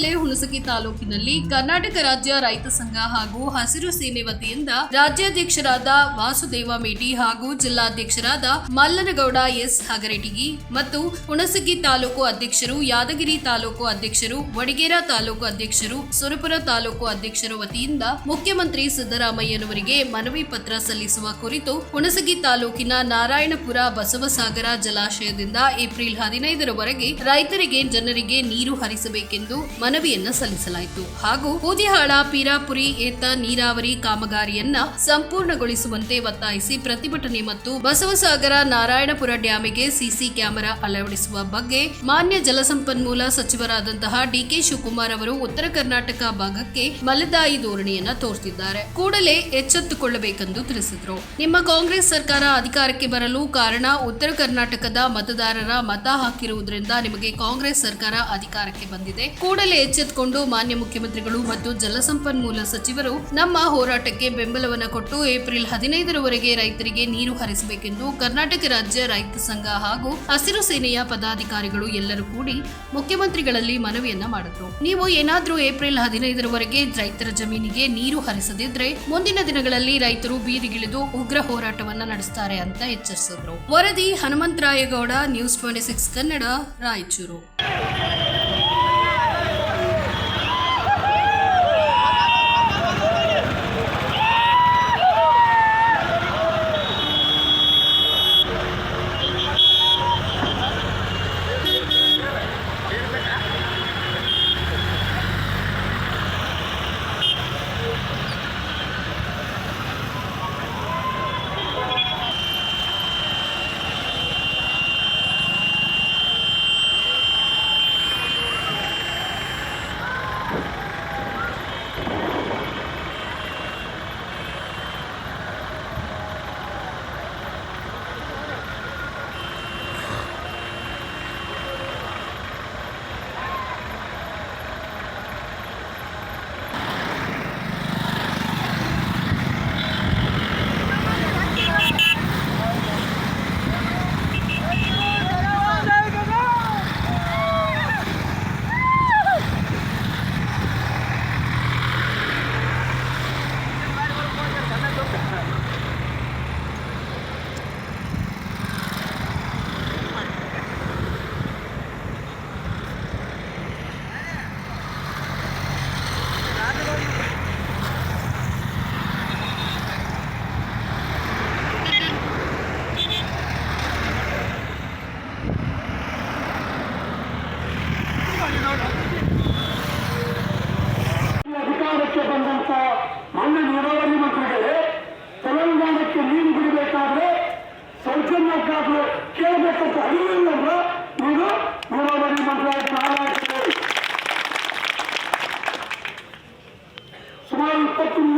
ಜಿಲ್ಲೆ ಹುಣಸಗಿ ತಾಲೂಕಿನಲ್ಲಿ ಕರ್ನಾಟಕ ರಾಜ್ಯ ರೈತ ಸಂಘ ಹಾಗೂ ಹಸಿರು ಸೇನೆ ವತಿಯಿಂದ ರಾಜ್ಯಾಧ್ಯಕ್ಷರಾದ ವಾಸುದೇವ ಮೇಟಿ ಹಾಗೂ ಜಿಲ್ಲಾಧ್ಯಕ್ಷರಾದ ಮಲ್ಲನಗೌಡ ಎಸ್ ಹಗರೆಟಿಗಿ ಮತ್ತು ಹುಣಸಗಿ ತಾಲೂಕು ಅಧ್ಯಕ್ಷರು ಯಾದಗಿರಿ ತಾಲೂಕು ಅಧ್ಯಕ್ಷರು, ವಡಿಗೇರ ತಾಲೂಕು ಅಧ್ಯಕ್ಷರು, ಸುರಪುರ ತಾಲೂಕು ಅಧ್ಯಕ್ಷರ ವತಿಯಿಂದ ಮುಖ್ಯಮಂತ್ರಿ ಸಿದ್ದರಾಮಯ್ಯನವರಿಗೆ ಮನವಿ ಪತ್ರ ಸಲ್ಲಿಸುವ ಕುರಿತು ಹುಣಸಗಿ ತಾಲೂಕಿನ ನಾರಾಯಣಪುರ ಬಸವಸಾಗರ ಜಲಾಶಯದಿಂದ ಏಪ್ರಿಲ್ ಹದಿನೈದರವರೆಗೆ ರೈತರಿಗೆ ಜನರಿಗೆ ನೀರು ಹರಿಸಬೇಕೆಂದು ಮನವಿಯನ್ನ ಸಲ್ಲಿಸಲಾಯಿತು. ಹಾಗೂ ಕೂದಿಹಾಳ ಪೀರಾಪುರಿ, ಏತ, ನೀರಾವರಿ ಕಾಮಗಾರಿಯನ್ನ ಸಂಪೂರ್ಣಗೊಳಿಸುವಂತೆ ಒತ್ತಾಯಿಸಿ ಪ್ರತಿಭಟನೆ ಮತ್ತು ಬಸವಸಾಗರ ನಾರಾಯಣಪುರ ಡ್ಯಾಮಿಗೆ ಸಿಸಿ ಕ್ಯಾಮೆರಾ ಅಳವಡಿಸುವ ಬಗ್ಗೆ ಮಾನ್ಯ ಜಲಸಂಪನ್ಮೂಲ ಸಚಿವರಾದಂತಹ ಡಿಕೆ ಶಿವಕುಮಾರ್ ಅವರು ಉತ್ತರ ಕರ್ನಾಟಕ ಭಾಗಕ್ಕೆ ಮಲದಾಯಿ ಧೋರಣೆಯನ್ನ ತೋರ್ತಿದ್ದಾರೆ ಕೂಡಲೇ ಎಚ್ಚೆತ್ತುಕೊಳ್ಳಬೇಕೆಂದು ತಿಳಿಸಿದರು. ನಿಮ್ಮ ಕಾಂಗ್ರೆಸ್ ಸರ್ಕಾರ ಅಧಿಕಾರಕ್ಕೆ ಬರಲು ಕಾರಣ ಉತ್ತರ ಕರ್ನಾಟಕದ ಮತದಾರರ ಮತ ಹಾಕಿರುವುದರಿಂದ ನಿಮಗೆ ಕಾಂಗ್ರೆಸ್ ಸರ್ಕಾರ ಅಧಿಕಾರಕ್ಕೆ ಬಂದಿದೆ. ಕೂಡಲೇ ಎಚ್ಚೆತ್ತುಕೊಂಡು ಮಾನ್ಯ ಮುಖ್ಯಮಂತ್ರಿಗಳು ಮತ್ತು ಜಲಸಂಪನ್ಮೂಲ ಸಚಿವರು ನಮ್ಮ ಹೋರಾಟಕ್ಕೆ ಬೆಂಬಲವನ್ನು ಕೊಟ್ಟು ಏಪ್ರಿಲ್ ಹದಿನೈದರವರೆಗೆ ರೈತರಿಗೆ ನೀರು ಹರಿಸಬೇಕೆಂದು ಕರ್ನಾಟಕ ರಾಜ್ಯ ರೈತ ಸಂಘ ಹಾಗೂ ಹಸಿರು ಸೇನೆಯ ಪದಾಧಿಕಾರಿಗಳು ಎಲ್ಲರೂ ಕೂಡಿ ಮುಖ್ಯಮಂತ್ರಿಗಳಲ್ಲಿ ಮನವಿಯನ್ನ ಮಾಡಿದ್ರು. ನೀವು ಏನಾದರೂ ಏಪ್ರಿಲ್ ಹದಿನೈದರವರೆಗೆ ರೈತರ ಜಮೀನಿಗೆ ನೀರು ಹರಿಸದಿದ್ರೆ ಮುಂದಿನ ದಿನಗಳಲ್ಲಿ ರೈತರು ಬೀದಿಗಿಳಿದು ಉಗ್ರ ಹೋರಾಟವನ್ನ ನಡೆಸ್ತಾರೆ ಅಂತ ಎಚ್ಚರಿಸಿದ್ರು. ವರದಿ Hanumantharayagowda news twenty six Kannada, Raichur.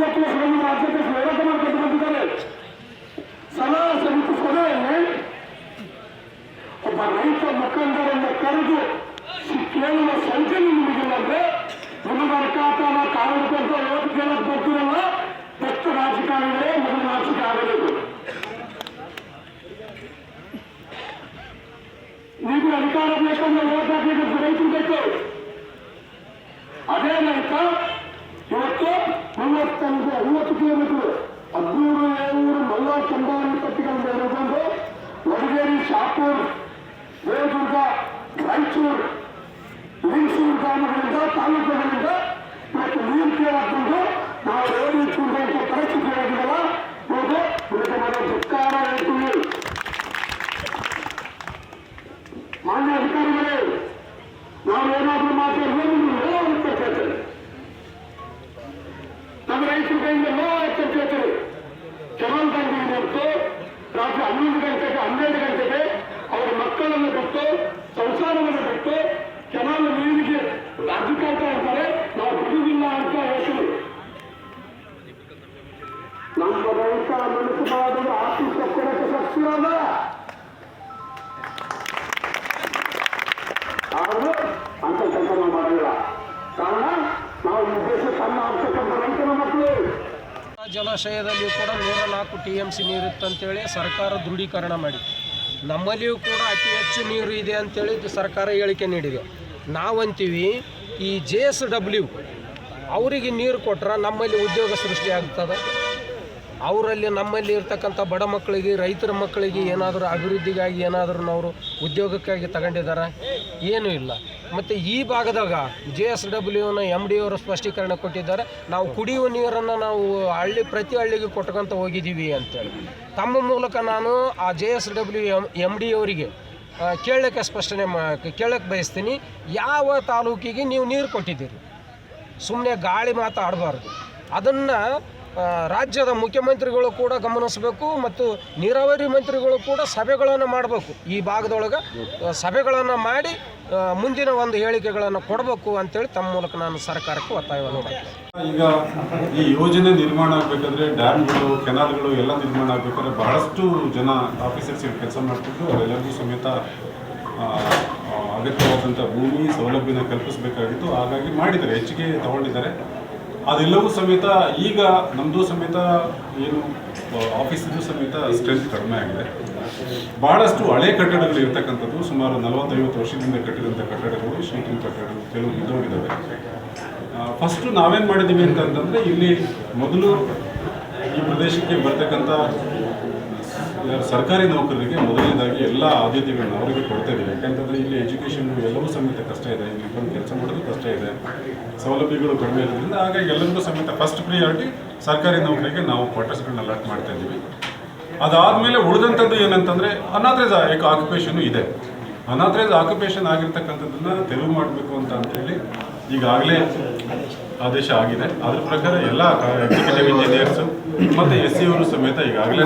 ಮೂವತ್ತು ವರ್ಷಗಳಿಂದ ರಾಜ್ಯಕ್ಕೆ ಹೋರಾಟ ಮಾಡ್ಕೊಂಡು ಬಂದಿದ್ದಾರೆ. ಸಲಹಾ ಸಮಿತಿ ಸಭೆಯಲ್ಲಿ ಒಬ್ಬ ಕರೆದು ಆಗಬೇಕು. ನೀವು ಅಧಿಕಾರ ಬೇಕಂದ್ರೆ ಓಟ್ ರೈತರು ಬೇಕು. ವಡಗೇರಿ ಶಾಪೂರ್ ದೇವದುರ್ಗ ರಾಯಚೂರು ಲಿಂಗಸೂರು ಗ್ರಾಮಗಳಿಂದ ತಾಲೂಕುಗಳಿಂದ ಇವತ್ತು ನೀರು ಕೇಳಾಕೊಂಡು ನಾವು ರೋಡ್ ಇಟ್ಕೊಂಡಂತ ಪರಿಸ್ಥಿತಿ ಆಗಿದಲ್ಲ ಇವತ್ತು ಇದಕ್ಕೆ ನಾವು ಧಿಕ್ಕಾರ ಹೇಳ್ತೀವಿ ಮಾನ್ಯ ಅಧಿಕಾರಿಗಳೇ ನಾವು ಏನಾದ್ರೂ ಮಾತಾಡಿದ್ರೆ ನಿಮ್ಗೆ ಅಂತ ಕೇಳ್ತೇವೆ ನಮ್ಮ ರೈತರ ಕೈಯಿಂದ ಲೋ ಅಂತ ಕೇಳ್ತೇವೆ ಕೆನಾಲ್ ದಂಡಿ ಬಂತು ರಾತ್ರಿ ಹನ್ನೊಂದು ಗಂಟೆಗೆ ಹನ್ನೆರಡು ಗಂಟೆಗೆ ಕೊಟ್ಟು ಸಂಸಾರವನ್ನು ಬಿಟ್ಟು ಕೆನಾಲ್ ನೀರಿಗೆ ರಾಜಕಾರಣ ಇರ್ತಾರೆ ನಾವು ಬಿಡುವುದಿಲ್ಲ ಅಂತ ಹೇಳ್ತೀವಿ. ನಮ್ಮ ರೈತ ಮನಸ್ಸು ಮಾಡಿದ್ರೆ ಆರ್ಥಿಕ ಕೊಡಕ್ಕೆ ಶಕ್ತಿಯಾದ ಆದರೂ ಅಂತ ಕೆಲಸ ನಾವು ಮಾಡಿಲ್ಲ ಕಾರಣ, ನಾವು ಈ ದೇಶ ಸಣ್ಣ ಆಗ್ತಕ್ಕಂಥ ರೈತನ ಮಕ್ಕಳು. ಜಲಾಶಯದಲ್ಲಿ ಕೂಡ ನೂರ ನಾಲ್ಕು ಟಿ ಎಂ ಸಿ ನೀರಿತ್ತು ಅಂತೇಳಿ ಸರ್ಕಾರ ದೃಢೀಕರಣ ಮಾಡಿದೆ ನಮ್ಮಲ್ಲಿಯೂ ಕೂಡ ಅತಿ ಹೆಚ್ಚು ನೀರು ಇದೆ ಅಂತೇಳಿ ಸರ್ಕಾರ ಹೇಳಿಕೆ ನೀಡಿದೆ. ನಾವಂತೀವಿ ಈ ಜೆ ಎಸ್ ಡಬ್ಲ್ಯೂ ಅವರಿಗೆ ನೀರು ಕೊಟ್ರೆ ನಮ್ಮಲ್ಲಿ ಉದ್ಯೋಗ ಸೃಷ್ಟಿ ಆಗ್ತದೆ. ಅವರಲ್ಲಿ ನಮ್ಮಲ್ಲಿ ಇರ್ತಕ್ಕಂಥ ಬಡ ಮಕ್ಕಳಿಗೆ, ರೈತರ ಮಕ್ಕಳಿಗೆ ಏನಾದರೂ ಅಭಿವೃದ್ಧಿಗಾಗಿ ಏನಾದರೂ ಅವರು ಉದ್ಯೋಗಕ್ಕಾಗಿ ತಗೊಂಡಿದ್ದಾರೆ ಏನೂ ಇಲ್ಲ. ಮತ್ತು ಈ ಭಾಗದಾಗ ಜೆ ಎಸ್ ಡಬ್ಲ್ಯೂನ ಎಂ ಡಿ ಅವರು ಸ್ಪಷ್ಟೀಕರಣ ಕೊಟ್ಟಿದ್ದಾರೆ. ನಾವು ಕುಡಿಯುವ ನೀರನ್ನು ನಾವು ಹಳ್ಳಿ, ಪ್ರತಿ ಹಳ್ಳಿಗೆ ಕೊಟ್ಕೊಂತ ಹೋಗಿದ್ದೀವಿ ಅಂತೇಳಿ. ತಮ್ಮ ಮೂಲಕ ನಾನು ಆ J S W M M D ಅವರಿಗೆ ಕೇಳಕ್ಕೆ ಸ್ಪಷ್ಟನೆ ಮಾ, ಕೇಳಕ್ಕೆ ಬಯಸ್ತೀನಿ. ಯಾವ ತಾಲೂಕಿಗೆ ನೀವು ನೀರು ಕೊಟ್ಟಿದ್ದೀರಿ? ಸುಮ್ಮನೆ ಗಾಳಿ ಮಾತಾಡಬಾರ್ದು. ಅದನ್ನು ರಾಜ್ಯದ ಮುಖ್ಯಮಂತ್ರಿಗಳು ಕೂಡ ಗಮನಿಸಬೇಕು ಮತ್ತು ನೀರಾವರಿ ಮಂತ್ರಿಗಳು ಕೂಡ ಸಭೆಗಳನ್ನು ಮಾಡಬೇಕು. ಈ ಭಾಗದೊಳಗೆ ಸಭೆಗಳನ್ನು ಮಾಡಿ ಮುಂದಿನ ಒಂದು ಹೇಳಿಕೆಗಳನ್ನು ಕೊಡಬೇಕು ಅಂತೇಳಿ ತಮ್ಮ ಮೂಲಕ ನಾನು ಸರ್ಕಾರಕ್ಕೆ ಒತ್ತಾಯವನ್ನು ಈಗ ಈ ಯೋಜನೆ ನಿರ್ಮಾಣ ಆಗಬೇಕಾದ್ರೆ ಡ್ಯಾಮ್ಗಳು, ಕೆನಾಲ್ಗಳು ಎಲ್ಲ ನಿರ್ಮಾಣ ಆಗಬೇಕಾದ್ರೆ ಬಹಳಷ್ಟು ಜನ ಆಫೀಸರ್ಸ್ ಕೆಲಸ ಮಾಡ್ತಿದ್ದು ಅವರೆಲ್ಲರಿಗೂ ಸಮೇತ ಅಗತ್ಯವಾದಂಥ ಭೂಮಿ ಸೌಲಭ್ಯನ ಕಲ್ಪಿಸಬೇಕಾಗಿತ್ತು. ಹಾಗಾಗಿ ಮಾಡಿದ್ದಾರೆ, ಹೆಚ್ಚಿಗೆ ತಗೊಂಡಿದ್ದಾರೆ. ಅದೆಲ್ಲವೂ ಸಮೇತ ಈಗ ನಮ್ಮದು ಸಮೇತ ಏನು ಆಫೀಸಿದ್ದು ಸಮೇತ ಸ್ಟ್ರೆಂತ್ ಕಡಿಮೆ ಆಗಿದೆ. ಬಹಳಷ್ಟು ಹಳೆ ಕಟ್ಟಡಗಳು ಇರ್ತಕ್ಕಂಥದ್ದು, ಸುಮಾರು ನಲವತ್ತೈವತ್ತು ವರ್ಷದಿಂದ ಕಟ್ಟಿದಂಥ ಕಟ್ಟಡಗಳು ಶೀಟಿಂಗ್ ಕಟ್ಟಡಗಳು ಕೆಲವು ಇದ್ದೋಗಿದ್ದಾವೆ ಫಸ್ಟು ನಾವೇನು ಮಾಡಿದ್ದೀವಿ ಅಂತಂತಂದರೆ ಇಲ್ಲಿ ಮೊದಲು ಈ ಪ್ರದೇಶಕ್ಕೆ ಬರ್ತಕ್ಕಂಥ ಸರ್ಕಾರಿ ನೌಕರರಿಗೆ ಮೊದಲನೇದಾಗಿ ಎಲ್ಲ ಆದ್ಯತೆಗಳನ್ನ ಅವರಿಗೆ ಕೊಡ್ತಾ ಇದ್ದೀವಿ ಯಾಕಂತಂದರೆ ಇಲ್ಲಿ ಎಜುಕೇಷನ್ ಎಲ್ಲವೂ ಸಮೇತ ಕಷ್ಟ ಇದೆ. ಇಲ್ಲಿ ಬಂದು ಕೆಲಸ ಮಾಡೋದು ಕಷ್ಟ ಇದೆ. ಸೌಲಭ್ಯಗಳು ಕಡಿಮೆ ಇರೋದ್ರಿಂದ ಹಾಗಾಗಿ ಎಲ್ಲರಿಗೂ ಸಮೇತ ಫಸ್ಟ್ ಪ್ರಿಯಾರಿಟಿ ಸರ್ಕಾರಿ ನೌಕರಿಗೆ ನಾವು ಕ್ವಾರ್ಟರ್ಸ್ಗಳನ್ನ ಅಲಾಟ್ ಮಾಡ್ತಾ ಇದ್ದೀವಿ. ಅದಾದಮೇಲೆ ಉಳಿದಂಥದ್ದು ಏನಂತಂದರೆ ಅನಾಥ್ರೈಸ್ ಆಕ್ಯುಪೇಷನ್ ಇದೆ. ಅನಾಥ್ರೈಸ್ ಆಕ್ಯುಪೇಷನ್ ಆಗಿರ್ತಕ್ಕಂಥದ್ದನ್ನು ತೆರವು ಮಾಡಬೇಕು ಅಂತ ಅಂತೇಳಿ ಈಗಾಗಲೇ ಆದೇಶ ಆಗಿದೆ. ಅದ್ರ ಪ್ರಕಾರ ಎಲ್ಲ ಎಕ್ಸಿಕ್ಯೂಟಿವ್ ಇಂಜಿನಿಯರ್ಸು ಮತ್ತು ಎಸ್ ಸಿ ಅವರು ಸಮೇತ ಈಗಾಗಲೇ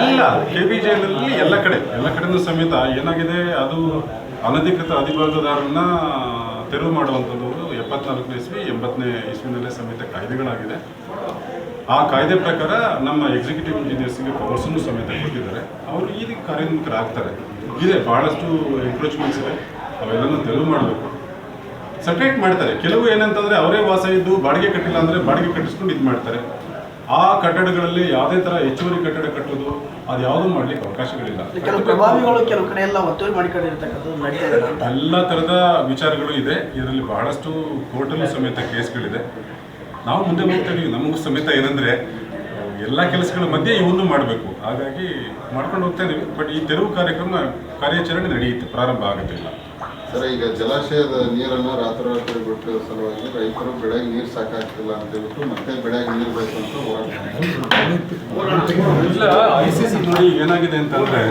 ಎಲ್ಲ ಕೆ ಬಿ ಜೈಲಲ್ಲಿ ಎಲ್ಲ ಕಡೆ ಎಲ್ಲ ಕಡೆನೂ ಸಮೇತ ಏನಾಗಿದೆ ಅದು ಅನಧಿಕೃತ ಅಧಿಭಾಗದಾರನ್ನ ತೆರವು ಮಾಡುವಂಥದ್ದು ಎಪ್ಪತ್ನಾಲ್ಕನೇ ಇಸ್ವಿ ಎಂಬತ್ತನೇ ಇಸ್ವಿನಲ್ಲೇ ಸಮೇತ ಕಾಯ್ದೆಗಳಾಗಿದೆ. ಆ ಕಾಯ್ದೆ ಪ್ರಕಾರ ನಮ್ಮ ಎಕ್ಸಿಕ್ಯೂಟಿವ್ ಇಂಜಿನಿಯರ್ಸ್ಗೆ ಪವರ್ಸನ್ನು ಸಮೇತ ಕೊಟ್ಟಿದ್ದಾರೆ. ಅವರು ಈ ಕಾರ್ಯೋನ್ಮುಖರಾಗ್ತಾರೆ. ಇದೆ ಬಹಳಷ್ಟು ಎನ್ಕ್ರೋಚ್ಮೆಂಟ್ಸ್ ಇದೆ. ಅವೆಲ್ಲನೂ ತೆರವು ಮಾಡಬೇಕು. ಸಪ್ರೇಟ್ ಮಾಡ್ತಾರೆ. ಕೆಲವು ಏನಂತಂದ್ರೆ ಅವರೇ ವಾಸ ಇದ್ದು ಬಾಡಿಗೆ ಕಟ್ಟಿಲ್ಲ ಅಂದ್ರೆ ಬಾಡಿಗೆ ಕಟ್ಟಿಸ್ಕೊಂಡು ಇದು ಮಾಡ್ತಾರೆ. ಆ ಕಟ್ಟಡಗಳಲ್ಲಿ ಯಾವುದೇ ತರ ಹೆಚ್ಚುವರಿ ಕಟ್ಟಡ ಕಟ್ಟೋದು ಅದು ಯಾವುದೂ ಮಾಡ್ಲಿಕ್ಕೆ ಅವಕಾಶಗಳಿಲ್ಲ. ಕೆಲವು ಪ್ರಭಾವಿಗಳು ಕೆಲವು ಕಡೆ ಎಲ್ಲ ಒತ್ತುವರಿ ಮಾಡಿಕೊಂಡಿರ್ತಕ್ಕಂಥದ್ದು ಥರದ ವಿಚಾರಗಳು ಇದೆ. ಇದರಲ್ಲಿ ಬಹಳಷ್ಟು ಕೋರ್ಟಲ್ಲೂ ಸಮೇತ ಕೇಸ್ಗಳಿದೆ. ನಾವು ಮುಂದೆ ಹೋಗ್ತೀವಿ ಇದೀವಿ. ನಮಗೂ ಸಮೇತ ಏನಂದ್ರೆ ಎಲ್ಲ ಕೆಲಸಗಳ ಮಧ್ಯೆ ಇವನ್ನು ಮಾಡಬೇಕು. ಹಾಗಾಗಿ ಮಾಡ್ಕೊಂಡು ಹೋಗ್ತಾ ಇದೀವಿ. ಬಟ್ ಈ ತೆರವು ಕಾರ್ಯಕ್ರಮ ಕಾರ್ಯಾಚರಣೆ ನಡೆಯುತ್ತೆ. ಪ್ರಾರಂಭ ಆಗುತ್ತೆ ಇಲ್ಲ ಸರ್, ಈಗ ಜಲಾಶಯದ ನೀರನ್ನು ರಾತ್ರೋರಾತ್ರಿ ಬಿಟ್ಟು ಸಲುವಾಗಿ ರೈತರು ಬೆಳೆಗೆ ನೀರು ಸಾಕಾಗ್ತಿಲ್ಲ ಅಂತ ಹೇಳ್ಬಿಟ್ಟು ಮತ್ತೆ ಬೆಳೆಗೆ ನೀರು ಬೇಕು ಅಂತ. ಇಲ್ಲ ಐ ಸಿ ಸಿ ನೋಡಿ ಏನಾಗಿದೆ ಅಂತಂದ್ರೆ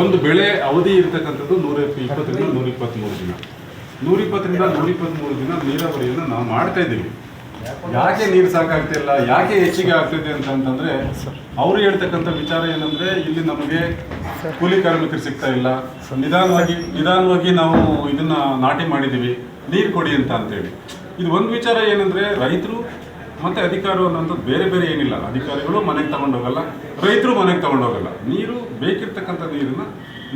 ಒಂದು ಬೆಳೆ ಅವಧಿ ಇರ್ತಕ್ಕಂಥದ್ದು ನೂರ ಇಪ್ಪತ್ತರಿಂದ ನೂರ ಇಪ್ಪತ್ತ್ಮೂರು ದಿನ ನೂರ ಇಪ್ಪತ್ತರಿಂದ ನೂರ ಇಪ್ಪತ್ತ್ಮೂರು ದಿನ ನೀರಾವರಿಯನ್ನು ನಾವು ಮಾಡ್ತಾ ಇದ್ದೀವಿ ಯಾಕೆ ನೀರು ಸಾಕಾಗ್ತಿಲ್ಲ, ಯಾಕೆ ಹೆಚ್ಚಿಗೆ ಆಗ್ತಿದೆ ಅಂತಂದ್ರೆ ಅವರು ಹೇಳ್ತಕ್ಕಂಥ ವಿಚಾರ ಏನಂದ್ರೆ, ಇಲ್ಲಿ ನಮಗೆ ಕೂಲಿ ಕಾರ್ಮಿಕರು ಸಿಗ್ತಾ ಇಲ್ಲ. ನಿಧಾನವಾಗಿ ನಿಧಾನವಾಗಿ ನಾವು ಇದನ್ನ ನಾಟಿ ಮಾಡಿದ್ದೀವಿ. ನೀರು ಕೊಡಿ ಅಂತ ಅಂತೇಳಿ. ಇದು ಒಂದು ವಿಚಾರ ಏನಂದ್ರೆ, ರೈತರು ಮತ್ತೆ ಅಧಿಕಾರ ಅನ್ನೋದು ಬೇರೆ ಬೇರೆ ಏನಿಲ್ಲ. ಅಧಿಕಾರಿಗಳು ಮನೆಗೆ ತಗೊಂಡೋಗಲ್ಲ, ರೈತರು ಮನೆಗೆ ತಗೊಂಡೋಗಲ್ಲ. ನೀರು ಬೇಕಿರ್ತಕ್ಕಂಥ ನೀರನ್ನ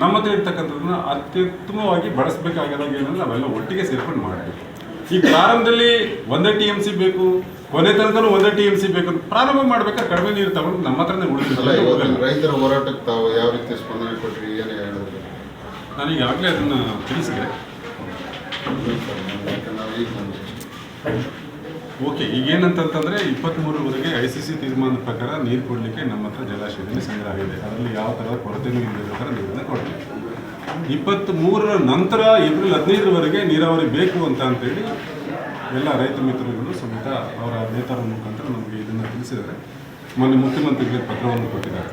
ನಮ್ಮದೇ ಇರ್ತಕ್ಕಂಥದ್ದನ್ನ ಅತ್ಯುತ್ತಮವಾಗಿ ಬಳಸಬೇಕಾಗಿರೋ ಏನಂದ್ರೆ, ನಾವೆಲ್ಲ ಒಟ್ಟಿಗೆ ಸೇರ್ಕೊಂಡು ಮಾಡಬೇಕು ಈ ಪ್ರಾರಂಭದಲ್ಲಿ ಒಂದೇ ಟಿ ಎಂ ಸಿ ಬೇಕು ಕೊನೆ ತನಕನೂ ಒಂದೇ ಟಿ ಎಂ ಸಿ ಬೇಕು ಪ್ರಾರಂಭ ಮಾಡ್ಬೇಕಾದ್ರೆ ಕಡಿಮೆ ನೀರು ತಗೊಂಡು ನಮ್ಮ ಹತ್ರನೇ ಉಳಿದಿಲ್ಲ ರೈತರ ಹೋರಾಟಕ್ಕೆ ತಾವು ಯಾವ ರೀತಿ ಸ್ಪಂದನೆ ಕೊಟ್ಟರಿ ಏನು ಹೇಳಿದ್ರು? ನಾನು ಈಗಾಗಲೇ ಅದನ್ನು ತಿಳಿಸಿದೆ. ಓಕೆ ಈಗೇನಂತಂತಂದರೆ ಇಪ್ಪತ್ತ್ಮೂರವರೆಗೆ ಐ ಸಿ ಸಿ ತೀರ್ಮಾನದ ಪ್ರಕಾರ ನೀರು ಕೊಡಲಿಕ್ಕೆ ನಮ್ಮ ಹತ್ರ ಜಲಾಶಯದಲ್ಲಿ ಸಂಗ್ರಹ ಇದೆ ಅದರಲ್ಲಿ ಯಾವ ಥರದ ಕೊರತೆಯೂ ಇಲ್ಲದ ಥರ ನೀರನ್ನು ಕೊಡ್ತೀವಿ ಇಪ್ಪತ್ತ್ ಮೂರರ ನಂತರ ಏಪ್ರಿಲ್ ಹದಿನೈದರವರೆಗೆ ನೀರಾವರಿ ಬೇಕು ಅಂತ ಅಂತೇಳಿ ಎಲ್ಲ ರೈತ ಮಿತ್ರರುಗಳು ಸಮೇತ ಅವರ ನೇತಾರ ಮುಖಾಂತರ ನಮಗೆ ಇದನ್ನು ತಿಳಿಸಿದ್ದಾರೆ. ಮೊನ್ನೆ ಮುಖ್ಯಮಂತ್ರಿಗಳಿಗೆ ಪತ್ರವನ್ನು ಕೊಟ್ಟಿದ್ದಾರೆ.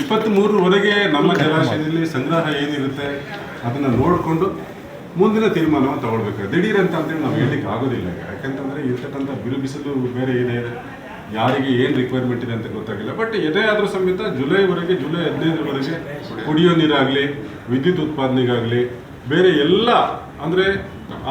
ಇಪ್ಪತ್ತ್ಮೂರರವರೆಗೆ ನಮ್ಮ ಜಲಾಶಯದಲ್ಲಿ ಸಂಗ್ರಹ ಏನಿರುತ್ತೆ ಅದನ್ನು ನೋಡಿಕೊಂಡು ಮುಂದಿನ ತೀರ್ಮಾನವನ್ನು ತಗೊಳ್ಬೇಕು ದಿಢೀರ್ ಅಂತ ಅಂತೇಳಿ ನಾವು ಹೇಳಲಿಕ್ಕೆ ಆಗೋದಿಲ್ಲ. ಯಾಕೆಂತಂದರೆ ಇರ್ತಕ್ಕಂಥ ಬಿರು ಬಿಸಿಲು ಬೇರೆ ಇದೆ. ಯಾರಿಗೆ ಏನು ರಿಕ್ವೈರ್ಮೆಂಟ್ ಇದೆ ಅಂತ ಗೊತ್ತಾಗಿಲ್ಲ. ಬಟ್ ಎದೇ ಆದರೂ ಸಮೇತ ಜುಲೈವರೆಗೆ ಜುಲೈ ಹದಿನೈದರವರೆಗೆ ಕುಡಿಯೋ ನೀರಾಗಲಿ ವಿದ್ಯುತ್ ಉತ್ಪಾದನೆಗಾಗಲಿ ಬೇರೆ ಎಲ್ಲ ಅಂದರೆ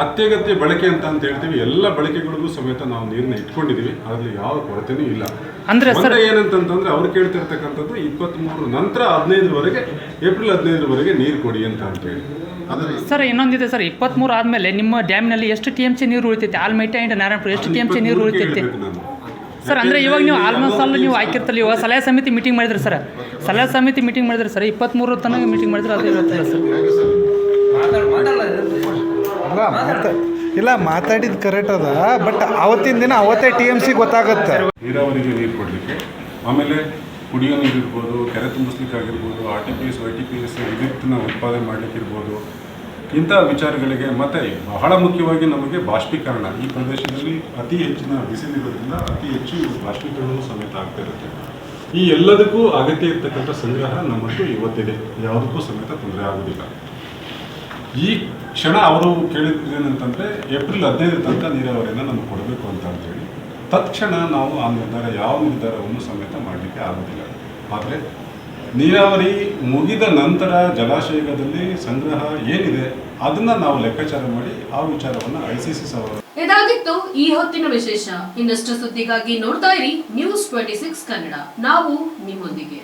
ಅತ್ಯಗತ್ಯ ಬಳಕೆ ಅಂತ ಅಂತ ಹೇಳ್ತೀವಿ. ಎಲ್ಲ ಬಳಕೆಗಳಿಗೂ ಸಮೇತ ನಾವು ನೀರನ್ನ ಇಟ್ಕೊಂಡಿದ್ದೀವಿ ಅದರಲ್ಲಿ ಯಾವ ಕೊರತೆನೂ ಇಲ್ಲ. ಅಂದ್ರೆ ಏನಂತಂತಂದ್ರೆ ಅವ್ರು ಕೇಳ್ತಿರ್ತಕ್ಕಂಥದ್ದು ಇಪ್ಪತ್ತ್ಮೂರು ನಂತರ ಹದಿನೈದರವರೆಗೆ ಏಪ್ರಿಲ್ ಹದಿನೈದರವರೆಗೆ ನೀರು ಕೊಡಿ ಅಂತ ಅಂತೇಳಿ ಆದರೆ ಸರ್ ಇನ್ನೊಂದಿದೆ ಸರ್ ಇಪ್ಪತ್ತ್ಮೂರು ಆದಮೇಲೆ ನಿಮ್ಮ ಡ್ಯಾಮ್ನಲ್ಲಿ ಎಷ್ಟು ಟಿ ಎಂ ಸಿ ನೀರು ಉಳಿತೈತೆ? ಆಲ್ಮೈಟಿ ಆ್ಯಂಡ್ ನಾರಾಯಣಪುರ ಎಷ್ಟು ಟಿ ಎಂ ಸಿ ನೀರು ಉಳಿತೈತೆ? ಸರ್ ಅಂದರೆ ಇವಾಗ ನೀವು ಆಲ್ಮೋಸ್ಟ್ ಆಲ್ ನೀವು ಹಾಕಿರ್ತಲ್ಲ ಇವಾಗ ಸಲಹೆ ಸಮಿತಿ ಮೀಟಿಂಗ್ ಮಾಡಿದ್ರಿ ಸರ್ ಸಲಹಾ ಸಮಿತಿ ಮೀಟಿಂಗ್ ಮಾಡಿದ್ರಿ ಸರ್ ಇಪ್ಪತ್ತ್ಮೂರು ತನಕ ಮೀಟಿಂಗ್ ಮಾಡಿದ್ರೆ ಅದು ಇರುತ್ತಲ್ಲ ಸರ್ ಅಲ್ಲ ಮಾತಾ ಇಲ್ಲ ಮಾತಾಡಿದ ಕರೆಕ್ಟ್ ಅದ ಬಟ್ ಅವತ್ತಿನ ದಿನ ಅವತ್ತೇ ಟಿ ಎಂ ಸಿ ಗೊತ್ತಾಗತ್ತೆ. ನೀರಾವರಿಗೆ ನೀರು ಕೊಡಲಿಕ್ಕೆ. ಆಮೇಲೆ ಕುಡಿಯೋ ನೀರು ಇರ್ಬೋದು ಕೆರೆ ತುಂಬಿಸ್ಲಿಕ್ಕೆ ಆಗಿರ್ಬೋದು R T P S Y T P S ವಿದ್ಯುತ್ನ ಉತ್ಪಾದನೆ ಮಾಡಲಿಕ್ಕೆ ಇರ್ಬೋದು ಇಂಥ ವಿಚಾರಗಳಿಗೆ ಮತ್ತು ಬಹಳ ಮುಖ್ಯವಾಗಿ ನಮಗೆ ಬಾಷ್ಪೀಕರಣ ಈ ಪ್ರದೇಶದಲ್ಲಿ ಅತಿ ಹೆಚ್ಚಿನ ಬಿಸಿಲಿರೋದ್ರಿಂದ ಅತಿ ಹೆಚ್ಚು ಬಾಷ್ಪೀಕರಣವೂ ಸಮೇತ ಆಗ್ತಾ ಇರುತ್ತೆ. ಈ ಎಲ್ಲದಕ್ಕೂ ಅಗತ್ಯ ಇರ್ತಕ್ಕಂಥ ಸಂಗ್ರಹ ನಮ್ಮದು ಇವತ್ತಿದೆ. ಯಾವುದಕ್ಕೂ ಸಮೇತ ತೊಂದರೆ ಆಗೋದಿಲ್ಲ ಈ ಕ್ಷಣ ಅವರು ಏನಂತಂದರೆ, ಏಪ್ರಿಲ್ ಹದಿನೈದರ ತನಕ ನೀರಾವರಿಯನ್ನು ನಮ್ಗೆ ಕೊಡಬೇಕು ಅಂತ ಅಂತೇಳಿ. ತತ್ಕ್ಷಣ ನಾವು ಆ ನಿರ್ಧಾರ, ಯಾವ ನಿರ್ಧಾರವನ್ನು ಸಮೇತ ಮಾಡಲಿಕ್ಕೆ ಆಗೋದಿಲ್ಲ ಆದರೆ ನೀರಾವರಿ ಮುಗಿದ ನಂತರ ಜಲಾಶಯದಲ್ಲಿ ಸಂಗ್ರಹ ಏನಿದೆ, ಅದನ್ನ ನಾವು ಲೆಕ್ಕಾಚಾರ ಮಾಡಿ ಆ ವಿಚಾರವನ್ನು ಐಸಿಸಿ ಸಿ ಸಿ ಸಭಾ ಇದಾಗಿತ್ತು ಈ ಹೊತ್ತಿನ ವಿಶೇಷ. ಇನ್ನಷ್ಟು ಸುದ್ದಿಗಾಗಿ ನೋಡ್ತಾ ಇರಿ ನ್ಯೂಸ್ ಟ್ವೆಂಟಿ ಸಿಕ್ಸ್ ಕನ್ನಡ. ನಾವು ನಿಮ್ಮೊಂದಿಗೆ.